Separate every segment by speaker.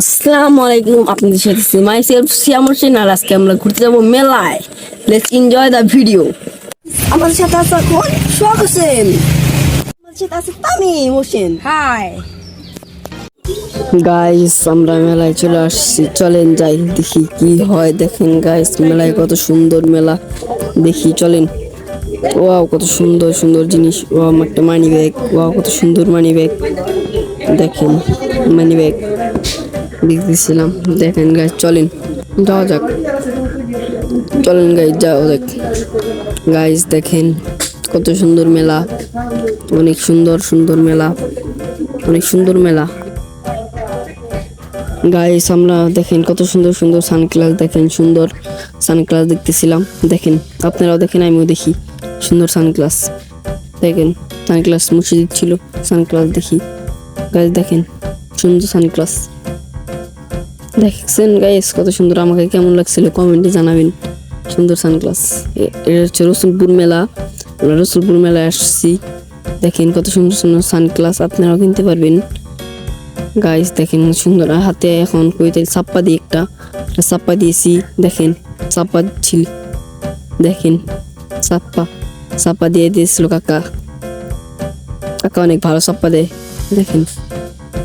Speaker 1: আসসালামু আলাইকুম আপনাদের সাথে মাই সেলফ শ্যাম হোসেন আর আজকে আমরা ঘুরতে যাব মেলায়। লেটস এনজয় দ্য ভিডিও আমাদের সাথে আছে এখন শখ হোসেন। আমাদের সাথে আছে তামিম হোসেন।
Speaker 2: হাই
Speaker 1: গাইস আমরা মেলায় চলে আসছি। চলেন যাই দেখি কি হয়। দেখেন গাইস মেলায় কত সুন্দর মেলা। দেখি চলেন। ওয়াও কত সুন্দর সুন্দর জিনিস। ও আমার একটা মানি ব্যাগ ওয়াও কত সুন্দর মানি ব্যাগ দেখেন মানি ব্যাগ দেখতেছিলাম। দেখেন গাইস চলেন, যাওয়া যাক। চলেন গাই যাও দেখ গাইজ দেখেন কত সুন্দর মেলা। অনেক সুন্দর সুন্দর মেলা। অনেক সুন্দর মেলা। গাইস আমরা দেখেন কত সুন্দর সুন্দর সানগ্লাস, দেখেন সুন্দর সানগ্লাস দেখতেছিলাম। দেখেন, আপনারাও দেখেন, আমিও দেখি। সুন্দর সানগ্লাস। দেখেন, সানগ্লাস মুছে দিচ্ছিল, সানগ্লাস দেখি। গাইস দেখেন, সুন্দর সানগ্লাস। দেখছেন গাইস কত সুন্দর আমাকে কেমন লাগছিল কমেন্টে জানাবেন। সুন্দর সানগ্লাস। এটা হচ্ছে রসুলপুর মেলা। আমরা রসুলপুর মেলায় আসছি। দেখেন কত সুন্দর সুন্দর সানগ্লাস আপনারাও কিনতে পারবেন। গাইস দেখেন সুন্দর, হাতে এখন কইতে চাপ্পা দিয়ে একটা চাপ্পা দিয়েছি, দেখেন, চাপ্পা ছিল। দেখেন, চাপ্পা চাপ্পা দিয়ে দিয়েছিল কাকা। কাকা অনেক ভালো চাপ্পা দেয়। দেখেন।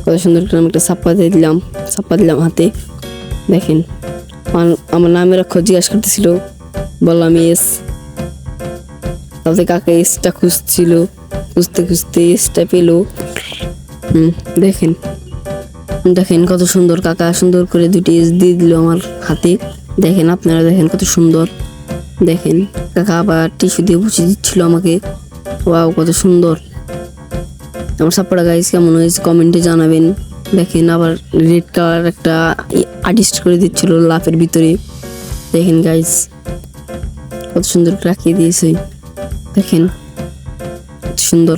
Speaker 1: কত সুন্দর করে আমি একটা চাপ্পা দিয়ে দিলাম চাপ্পা দিলাম হাতে। দেখেন, আমার- নামের অক্ষর জিজ্ঞাসা করতেছিল বললাম এস। তাতে কাকা এসটা খুঁজছিল, খুঁজতে খুঁজতে এসটা পেল। হুম, দেখেন দেখেন কত সুন্দর কাকা, সুন্দর করে দুটি এস দিয়ে দিল আমার হাতে। দেখেন, আপনারা দেখেন কত সুন্দর। দেখেন, কাকা আবার টিস্যু দিয়ে বুঝে দিচ্ছিল আমাকে। ওয়াও, কত সুন্দর। আমার সাপড়া গাইজ কেমন হয়েছে কমেন্টে জানাবেন। দেখেন আবার রেড কালার একটা আর্টিস্ট করে দিচ্ছিল লাফের ভিতরে। দেখেন গাইজ কত সুন্দর রাখিয়ে দিয়েছে। দেখেন সুন্দর।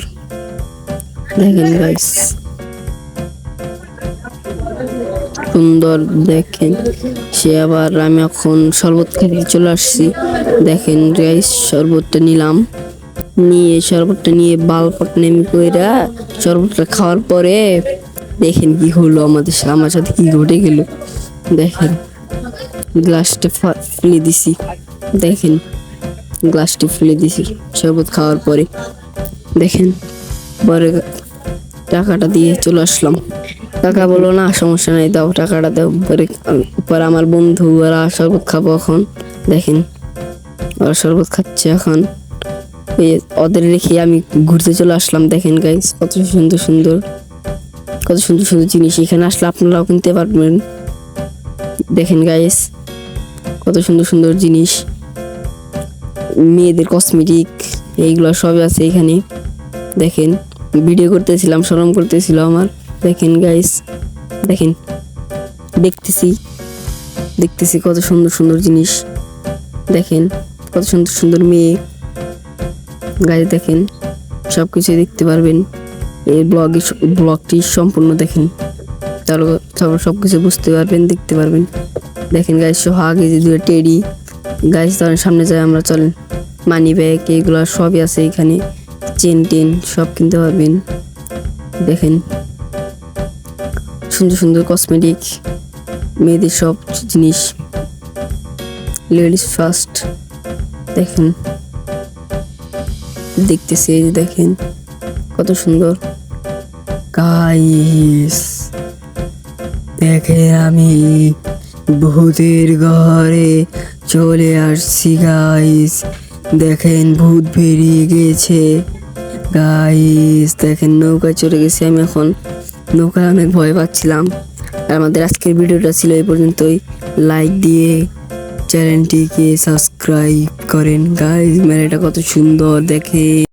Speaker 1: দেখেন গাইজ সুন্দর দেখেন। সে আবার আমি এখন শরবত খেতে চলে আসছি। দেখেন গাইস শরবতটা নিলাম। নিয়ে শরবতটা নিয়ে বাল নেমে কইরা শরবতটা খাওয়ার পরে দেখেন কি হলো আমাদের আমার সাথে কি ঘটে গেল। দেখেন, গ্লাসটা ফেলে দিছি। দেখেন, গ্লাসটি ফেলে দিছি শরবত খাওয়ার পরে। দেখেন, পরে টাকাটা দিয়ে চলে আসলাম। টাকা বলল, না, সমস্যা নাই, দাও টাকাটা দাও। পরে পরে আমার বন্ধু, ওরা শরবত খাব এখন। দেখেন, ওরা শরবত খাচ্ছে এখন। ওদের রেখে আমি ঘুরতে চলে আসলাম, দেখেন গাইজ কত সুন্দর সুন্দর, কত সুন্দর সুন্দর জিনিস এখানে আসলে আপনারাও কিনতে পারবেন। দেখেন গাইজ কত সুন্দর সুন্দর জিনিস, মেয়েদের কসমেটিক এইগুলো সবই আছে এখানে। দেখেন ভিডিও করতেছিলাম শরম করতেছিল আমার। দেখেন গাইস দেখেন, দেখতেছি দেখতেছি কত সুন্দর সুন্দর জিনিস। দেখেন, কত সুন্দর সুন্দর মেয়ে। গাইস দেখেন সব কিছু দেখতে পারবেন। এই ব্লগে ব্লগটি সম্পূর্ণ দেখেন। তাহলে তারপর সব কিছু বুঝতে পারবেন, দেখতে পারবেন। দেখেন গাইস সহ আগে যে দুটো টেডি তখন সামনে যাই আমরা, চলেন। মানি ব্যাগ এইগুলো সবই আছে এখানে। চেন টেন, সব কিনতে পারবেন। দেখেন। সুন্দর সুন্দর কসমেটিক মেয়েদের সব জিনিস। লেডিস ফার্স্ট দেখেন। দেখতেছি, এই যে দেখেন, কত সুন্দর। গাইস দেখেন আমি ভূতের ঘরে চলে আসছি গাইস দেখেন ভূত বেরিয়ে গেছে। গাইস দেখেন নৌকায় চলে গেছি আমি এখন। নৌকায় অনেক ভয় পাচ্ছিলাম। আর আমাদের আজকের ভিডিওটা ছিল এই পর্যন্তই। লাইক দিয়ে চ্যানেলটিকে সাবস্ক্রাইব করেন। গাইজ মেলাটা কত সুন্দর দেখে।